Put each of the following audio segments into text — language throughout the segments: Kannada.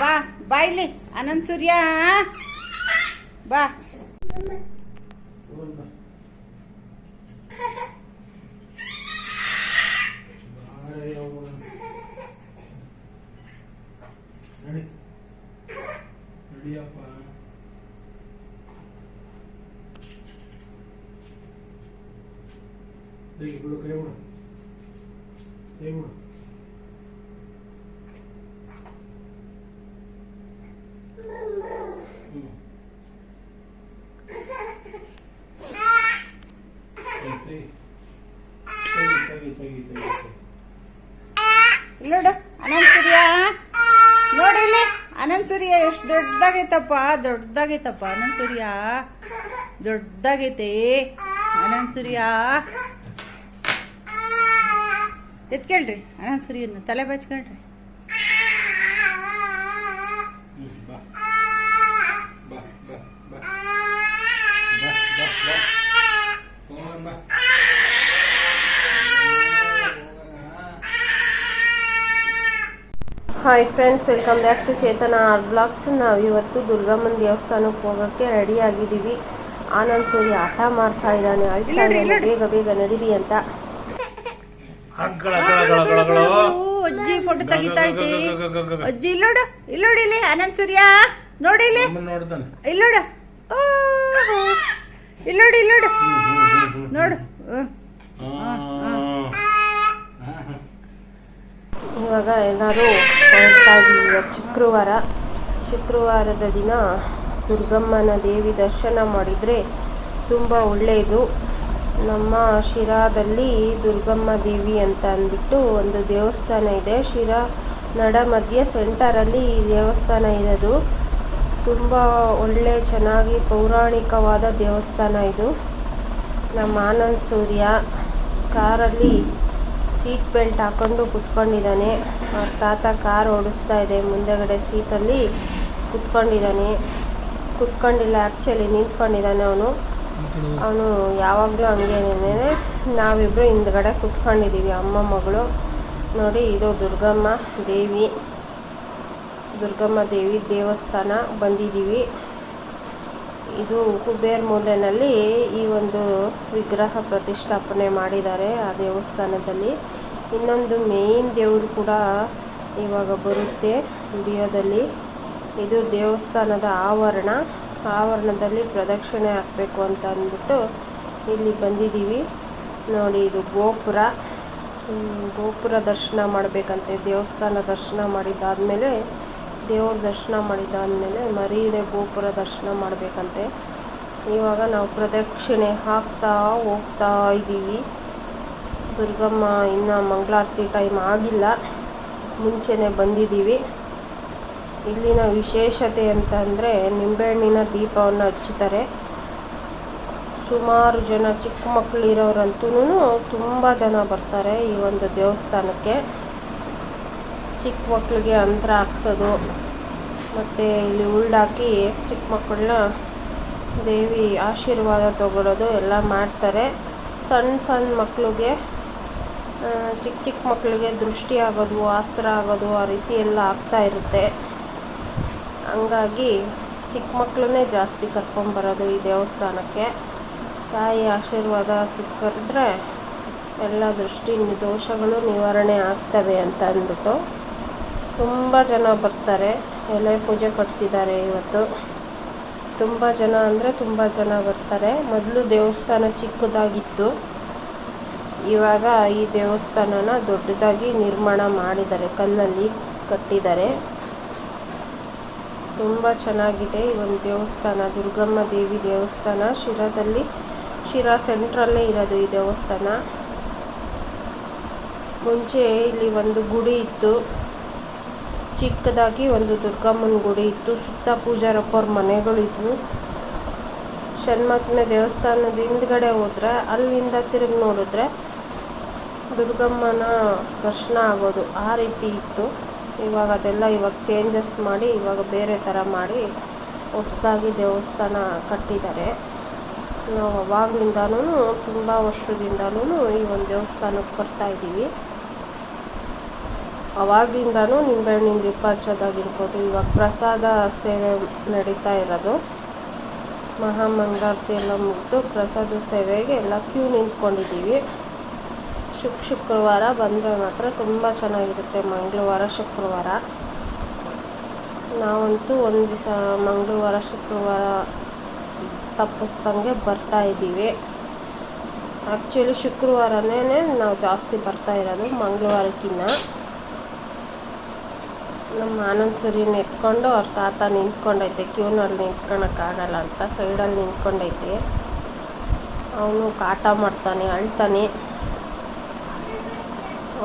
ಬಾ ಬಾ ಇಲ್ಲಿ ಅನಂತ ಸೂರ್ಯ ಬಾ ಹೋಗೋಣ ಬಾ. ಬಾರೆ ಹೋಗೋಣ. ನಡಿ ನಡಿಯಪ್ಪ ಬೇಗ ಬಿಡು ಕೈ ಬಿಡು ಕೈ ಬಿಡು ಹ್ಞೂ ತೆಗಿ ತೆಗಿ ತೆಗಿ ತೆಗಿ ತೆಗಿ ಇಲ್ಲಿ ನೋಡು ಅನಂತ್ ಸೂರ್ಯ ನೋಡಿ ಇಲ್ಲಿ ಅನಂತ್ ಸೂರ್ಯ ಎಷ್ಟು ದೊಡ್ಡದಾಗೈತಪ್ಪ ದೊಡ್ಡದಾಗೈತಪ್ಪ. ಅನಂತ ಸೂರ್ಯ ದೊಡ್ಡದಾಗೈತೆ. ಅನಂತ ಸೂರ್ಯ. ಎತ್ಕೇಳ್ರಿ ಅನಂತ ಸೂರ್ಯನ ತಲೆ ಬಚ್ಕೊಳ್ರಿ ಹ್ಮ್, ಬಾ ಬಾ ಬಾ ಬಾ ಬಾ ಬಾ ಬಾ ಹೋಗೋಣ ಬಾ hi friends welcome back to Chetana R blogs ನಾವು ಇವತ್ತು ದುರ್ಗಮ್ಮನ ದೇವಸ್ಥಾನಕ್ಕೆ ಹೋಗೋಕ್ಕೆ ರೆಡಿ ಆಗಿದ್ದೀವಿ. ಆನಂದ್ ಸೂರಿ ಆಟ ಮಾಡ್ತಾ ಇದ್ದಾನೆ. ಅಳ್ತಾ ಇದ್ದಾನೆ ಬೇಗ ಬೇಗ ನಡೀರಿ ಅಂತ. ಅಜ್ಜಿ ಫೋಟೋ ತೆಗಿತಾ ಐತಿ ಅಜ್ಜಿ ಇಲ್ಲೋಡು ಇಲ್ಲೋಡಿ ಇಲ್ಲಿ. ಆನಂದ್ ಸೂರ್ಯ ನೋಡಿ ಇಲ್ಲಿ. ಇಲ್ಲೋಡು. ಇಲ್ಲೋಡು ಇಲ್ಲೋಡು. ನೋಡು. ಇವಾಗ ಎಲ್ಲರೂ ಶುಕ್ರವಾರ, ಶುಕ್ರವಾರದ ದಿನ ದುರ್ಗಮ್ಮನ ದೇವಿ ದರ್ಶನ ಮಾಡಿದರೆ ತುಂಬ ಒಳ್ಳೆಯದು. ನಮ್ಮ ಶಿರಾದಲ್ಲಿ ದುರ್ಗಮ್ಮ ದೇವಿ ಅಂತ ಅಂದ್ಬಿಟ್ಟು ಒಂದು ದೇವಸ್ಥಾನ ಇದೆ. ಶಿರಾ ನಡ ಮಧ್ಯ ಸೆಂಟರಲ್ಲಿ ಈ ದೇವಸ್ಥಾನ ಇರೋದು. ತುಂಬ ಒಳ್ಳೆ, ಚೆನ್ನಾಗಿ ಪೌರಾಣಿಕವಾದ ದೇವಸ್ಥಾನ ಇದು. ನಮ್ಮ ಆನಂದ್ ಸೂರ್ಯ ಕಾರಲ್ಲಿ ಸೀಟ್ ಬೆಲ್ಟ್ ಹಾಕೊಂಡು ಕುತ್ಕೊಂಡಿದ್ದಾನೆ. ಅವ್ರ ತಾತ ಕಾರ್ ಓಡಿಸ್ತಾ ಇದೆ. ಮುಂದೆಗಡೆ ಸೀಟಲ್ಲಿ ಕುತ್ಕೊಂಡಿದ್ದಾನೆ. ಕುತ್ಕೊಂಡಿಲ್ಲ ಆ್ಯಕ್ಚುಲಿ ನಿಂತ್ಕೊಂಡಿದ್ದಾನೆ ಅವನು. ಅವನು ಯಾವಾಗಲೂ ಹಂಗೇನೇ ನಾವಿಬ್ಬರು ಹಿಂದ್ಗಡೆ ಕುತ್ಕೊಂಡಿದ್ದೀವಿ. ಅಮ್ಮ, ಮಗಳು. ನೋಡಿ, ಇದು ದುರ್ಗಮ್ಮ ದೇವಿ. ದುರ್ಗಮ್ಮ ದೇವಿ ದೇವಸ್ಥಾನ ಬಂದಿದ್ದೀವಿ. ಇದು ಕುಬೇರ್ ಮೂಲೆನಲ್ಲಿ ಈ ಒಂದು ವಿಗ್ರಹ ಪ್ರತಿಷ್ಠಾಪನೆ ಮಾಡಿದ್ದಾರೆ ಆ ದೇವಸ್ಥಾನದಲ್ಲಿ. ಇನ್ನೊಂದು ಮೇಯ್ನ್ ದೇವರು ಕೂಡ ಇವಾಗ ಬರುತ್ತೆ ವಿಡಿಯೋದಲ್ಲಿ ಇದು ದೇವಸ್ಥಾನದ ಆವರಣ. ಆವರಣದಲ್ಲಿ ಪ್ರದಕ್ಷಿಣೆ ಹಾಕಬೇಕು ಅಂತ ಅಂದ್ಬಿಟ್ಟು ಇಲ್ಲಿ ಬಂದಿದ್ದೀವಿ. ನೋಡಿ, ಇದು ಗೋಪುರ. ಗೋಪುರ ದರ್ಶನ ಮಾಡಬೇಕಂತೆ, ದೇವಸ್ಥಾನ ದರ್ಶನ ಮಾಡಿದ್ದಾದಮೇಲೆ ದೇವ್ರ ದರ್ಶನ ಮಾಡಿದ್ದಾದಮೇಲೆ ಮರೀದೆ ಗೋಪುರ ದರ್ಶನ ಮಾಡಬೇಕಂತೆ. ಇವಾಗ ನಾವು ಪ್ರದಕ್ಷಿಣೆ ಹಾಕ್ತಾ ಹೋಗ್ತಾ ಇದ್ದೀವಿ. ದುರ್ಗಮ್ಮ ಇನ್ನು ಮಂಗಳಾರತಿ ಟೈಮ್ ಆಗಿಲ್ಲ. ಮುಂಚೆನೇ ಬಂದಿದ್ದೀವಿ. ಇಲ್ಲಿನ ವಿಶೇಷತೆ ಅಂತ ಅಂದರೆ ನಿಂಬೆಹಣ್ಣಿನ ದೀಪವನ್ನು ಹಚ್ಚುತ್ತಾರೆ. ಸುಮಾರು ಜನ ಚಿಕ್ಕ ಮಕ್ಕಳಿರೋರಂತೂ ತುಂಬ ಜನ ಬರ್ತಾರೆ ಈ ಒಂದು ದೇವಸ್ಥಾನಕ್ಕೆ. ಚಿಕ್ಕ ಮಕ್ಕಳಿಗೆ ಅಂತರ ಹಾಕ್ಸೋದು. ಮತ್ತು ಇಲ್ಲಿ ಉಳ್ಳಾಕಿ ಚಿಕ್ಕ ಮಕ್ಕಳನ್ನ ದೇವಿ ಆಶೀರ್ವಾದ ತಗೊಳ್ಳೋದು ಎಲ್ಲ ಮಾಡ್ತಾರೆ. ಸಣ್ಣ ಸಣ್ಣ ಮಕ್ಕಳಿಗೆ ಚಿಕ್ಕ ಚಿಕ್ಕ ಮಕ್ಕಳಿಗೆ ದೃಷ್ಟಿ ಆಗೋದು, ಆಸರ ಆಗೋದು ಆ ರೀತಿ ಎಲ್ಲ ಆಗ್ತಾ ಇರುತ್ತೆ. ಹಂಗಾಗಿ ಚಿಕ್ಕ ಮಕ್ಕಳನ್ನೇ ಜಾಸ್ತಿ ಕರ್ಕೊಂಬರೋದು ಈ ದೇವಸ್ಥಾನಕ್ಕೆ. ತಾಯಿ ಆಶೀರ್ವಾದ ಸಿಕ್ಕಿದ್ರೆ ಎಲ್ಲ ದೃಷ್ಟಿ ದೋಷಗಳು ನಿವಾರಣೆ ಆಗ್ತವೆ ಅಂತ ಅಂದ್ಬಿಟ್ಟು. ತುಂಬ ಜನ ಬರ್ತಾರೆ. ಎಲೆ ಪೂಜೆ ಕಟ್ಸಿದ್ದಾರೆ ಇವತ್ತು. ತುಂಬ ಜನ ಅಂದರೆ ತುಂಬ ಜನ ಬರ್ತಾರೆ. ಮೊದಲು ದೇವಸ್ಥಾನ ಚಿಕ್ಕದಾಗಿತ್ತು. ಇವಾಗ ಈ ದೇವಸ್ಥಾನನ ದೊಡ್ಡದಾಗಿ ನಿರ್ಮಾಣ ಮಾಡಿದ್ದಾರೆ. ಕಲ್ಲಲ್ಲಿ ಕಟ್ಟಿದ್ದಾರೆ. ತುಂಬ ಚೆನ್ನಾಗಿದೆ ಈ ಒಂದು ದೇವಸ್ಥಾನ. ದುರ್ಗಮ್ಮ ದೇವಿ ದೇವಸ್ಥಾನ. ಶಿರಾದಲ್ಲಿ, ಶಿರಾ ಸೆಂಟ್ರಲ್ಲೇ ಇರೋದು ಈ ದೇವಸ್ಥಾನ. ಮುಂಚೆ ಇಲ್ಲಿ ಒಂದು ಗುಡಿ ಇತ್ತು. ಚಿಕ್ಕದಾಗಿ ಒಂದು ದುರ್ಗಮ್ಮನ ಗುಡಿ ಇತ್ತು. ಸುತ್ತ ಪೂಜಾರಪ್ಪವ್ರ ಮನೆಗಳಿದ್ವು ಷಣ್ಮಕ್ಕನ ದೇವಸ್ಥಾನದ ಹಿಂದ್ಗಡೆ ಹೋದ್ರೆ, ಅಲ್ಲಿಂದ ತಿರುಗಿ ನೋಡಿದ್ರೆ ದುರ್ಗಮ್ಮನ ದರ್ಶನ ಆಗೋದು ಆ ರೀತಿ ಇತ್ತು. ಇವಾಗ ಅದೆಲ್ಲ ಇವಾಗ ಚೇಂಜಸ್ ಮಾಡಿ, ಇವಾಗ ಬೇರೆ ಥರ ಮಾಡಿ ಹೊಸ್ದಾಗಿ ದೇವಸ್ಥಾನ ಕಟ್ಟಿದ್ದಾರೆ. ನಾವು ಅವಾಗಲಿಂದನೂ, ತುಂಬ ವರ್ಷದಿಂದಲೂ ಈ ಒಂದು ದೇವಸ್ಥಾನಕ್ಕೆ ಬರ್ತಾ ಇದ್ದೀವಿ. ಅವಾಗ್ಲಿಂದನೂ ನಿಂಬೆಹಣ್ಣಿನ ದೀಪ ಹಚ್ಚೋದಾಗಿರ್ಬೋದು ಇವಾಗ ಪ್ರಸಾದ ಸೇವೆ ನಡೀತಾ ಇರೋದು. ಮಹಾಮಂಗಳಾರತಿ ಎಲ್ಲ ಮುಗಿದು ಪ್ರಸಾದ ಸೇವೆಗೆ ಎಲ್ಲ ಕ್ಯೂ ನಿಂತ್ಕೊಂಡಿದ್ದೀವಿ. ಶುಕ್ ಶುಕ್ರವಾರ ಬಂದರೆ ಮಾತ್ರ ತುಂಬ ಚೆನ್ನಾಗಿರುತ್ತೆ ಮಂಗಳವಾರ, ಶುಕ್ರವಾರ. ನಾವಂತೂ ಒಂದು ದಿವಸ ಮಂಗಳವಾರ, ಶುಕ್ರವಾರ ತಪ್ಪಿಸ್ದಂಗೆ ಬರ್ತಾ ಇದ್ದೀವಿ. ಆ್ಯಕ್ಚುಲಿ ಶುಕ್ರವಾರನೇ ನಾವು ಜಾಸ್ತಿ ಬರ್ತಾ ಇರೋದು ಮಂಗಳವಾರಕ್ಕಿಂತ ನಮ್ಮ ಆನಂದ್ ಸೂರ್ಯನ ಎತ್ಕೊಂಡು ಅವ್ರ ತಾತ ನಿಂತ್ಕೊಂಡೈತೆ, ಕ್ಯೂನಲ್ಲಿ ನಿಂತ್ಕೊಳಕ್ಕಾಗಲ್ಲ ಅಂತ ಸೈಡಲ್ಲಿ ನಿಂತ್ಕೊಂಡೈತೆ. ಅವನು ಕಾಟ ಮಾಡ್ತಾನೆ, ಅಳ್ತಾನೆ.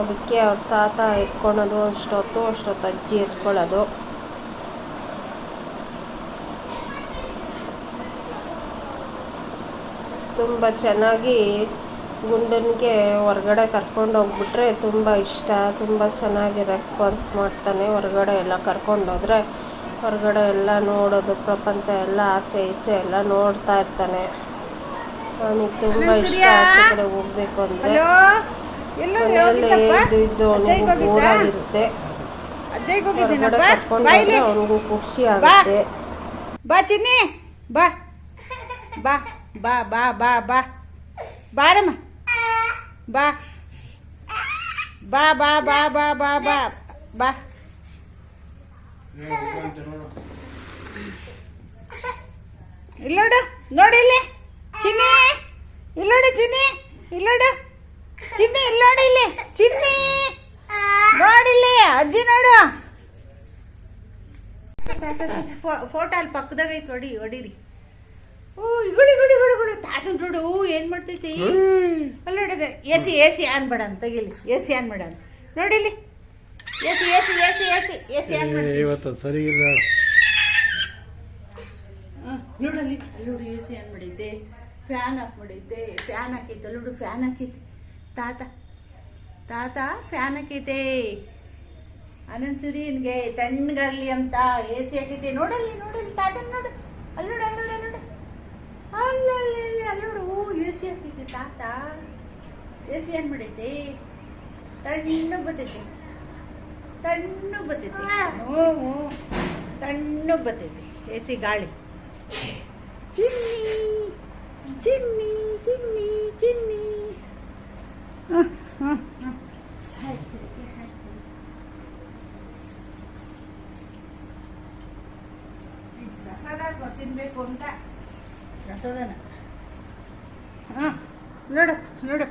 ಅದಕ್ಕೆ ಅವ್ರ ತಾತ ಎತ್ಕೊಳೋದು, ಅಷ್ಟೊತ್ತು ಅಷ್ಟೊತ್ತು ಅಜ್ಜಿ ಎತ್ಕೊಳ್ಳೋದು ತುಂಬ ಚೆನ್ನಾಗಿ ಗುಂಡನಿಗೆ ಹೊರ್ಗಡೆ ಕರ್ಕೊಂಡು ಹೋಗ್ಬಿಟ್ರೆ ತುಂಬ ಇಷ್ಟ ತುಂಬ ಚೆನ್ನಾಗಿ ರೆಸ್ಪಾನ್ಸ್ ಮಾಡ್ತಾನೆ ಹೊರ್ಗಡೆ ಎಲ್ಲ ಕರ್ಕೊಂಡೋದ್ರೆ ಹೊರಗಡೆ ಎಲ್ಲ ನೋಡೋದು ಪ್ರಪಂಚ ಎಲ್ಲ ಆಚೆ ಈಚೆ ಎಲ್ಲ ನೋಡ್ತಾ ಇರ್ತಾನೆ. ಅವನಿಗೆ ತುಂಬ ಇಷ್ಟ ಆಚೆ ಕಡೆ ಹೋಗ್ಬೇಕು ಅಂದರೆ. ಎಲ್ಲೋ ಹೋಗಿದ್ದಪ್ಪ? ಇದ್ದು ಅವನಿಗೂ ಬೋರಾಗಿರುತ್ತೆ. ಹೊರಗಡೆ ಕರ್ಕೊಂಡೋದ್ರೆ ಅವನಿಗೂ ಖುಷಿ ಆಗುತ್ತೆ. ಬಾ ಚಿನ್ನಿ. ಬಾ. ಬಾ ಬಾ ಬಾ ಬಾ ಬಾ. ಬಾರಮ್ಮ. ಬಾ ಬಾ ಬಾ ಬಾ ಬಾ ಬಾ ಬಾ ಬಾ ಇಲ್ಲೋಡು, ನೋಡಿ ಇಲ್ಲಿ. ಚಿನ್ನಿ. ಇಲ್ಲೋಡು ಚಿನ್ನಿ. ಇಲ್ಲೋಡು. ಚಿನ್ನಿ, ಇಲ್ಲೋಡು ಇಲ್ಲಿ. ಚಿನ್ನಿ. ನೋಡಿಲ್ಲಿ ಅಜ್ಜಿ ನೋಡು. ಫೋಟೋ ಅಲ್ಲಿ ಪಕ್ಕದಾಗ ಐತೆ ಹೊಡಿ, ಹೊಡೀರಿ. ಓ ಇಗುಳಿ ಗುಡಿ ತಾತನ್ ನೋಡು ಏನ್ ಮಾಡ್ತೈತಿ? ಅಲ್ಲಿ ನೋಡಿದೆ A C A C on ಬೇಡ ಅಂತ ತೆಗಿಲಿ. ಎ ಸಿ ಆನ್ ಬೇಡ ನೋಡಿಲಿ A C A C A C A C A C on ಇವತ್ತು ಸರಿ ಇಲ್ಲ. ನೋಡಲ್ಲಿ ಅಲ್ಲಿ. ನೋಡು ಎ ಸಿ ಆನ್ ಮಾಡೈತೆ ಫ್ಯಾನ್ ಆಫ್ ಮಾಡೈತೆ ಫ್ಯಾನ್ ಹಾಕೈತೆ ಅಲ್ಲಿ ನೋಡು ಫ್ಯಾನ್ ಹಾಕೈತೆ ತಾತ ತಾತ ಫ್ಯಾನ್ ಹಾಕೈತೆ ಆನಂದ್ ಸುರೀನ್ಗೆ ತಣ್ಣಗಾಗ್ಲಿ ಅಂತ ಎ ಸಿ ಹಾಕೈತೆ ನೋಡಲ್ಲಿ ನೋಡಲ್ಲಿ ತಾತನ್ ನೋಡು ಅಲ್ಲಿ ನೋಡು. ಅಲ್ಲಿ ನೋಡು ಅಲ್ಲಿ ನೋಡು. ಅಲ್ಲಲ್ಲಿ ಅಲ್ಲಿ ನೋಡು ಓ ಎ ಸಿ ಹಾಕಿದ್ದೆ ತಾತ. ಎ ಸಿ ಏನು ಮಾಡೈತೆ? ತಣ್ಣು ಬತ್ತೈತಿ. ತಣ್ಣು ಬತ್ತೈತಿ. ಹ್ಞೂ ಹ್ಞೂ. ತಣ್ಣು ಬತ್ತೈತಿ ಎ ಸಿ ಗಾಳಿ. ಚಿನ್ನಿ ಚಿನ್ನಿ ಚಿನ್ನಿ ಚಿನ್ನಿ. ಹ್ಮ್, ಹ್ಮ್, ಹ್ಮ್. ಪ್ರಸಾದ ತಿನ್ಬೇಕು ಅಂತ. ಪ್ರಸಾದನ. ಹಾಂ ನೋಡು ನೋಡು.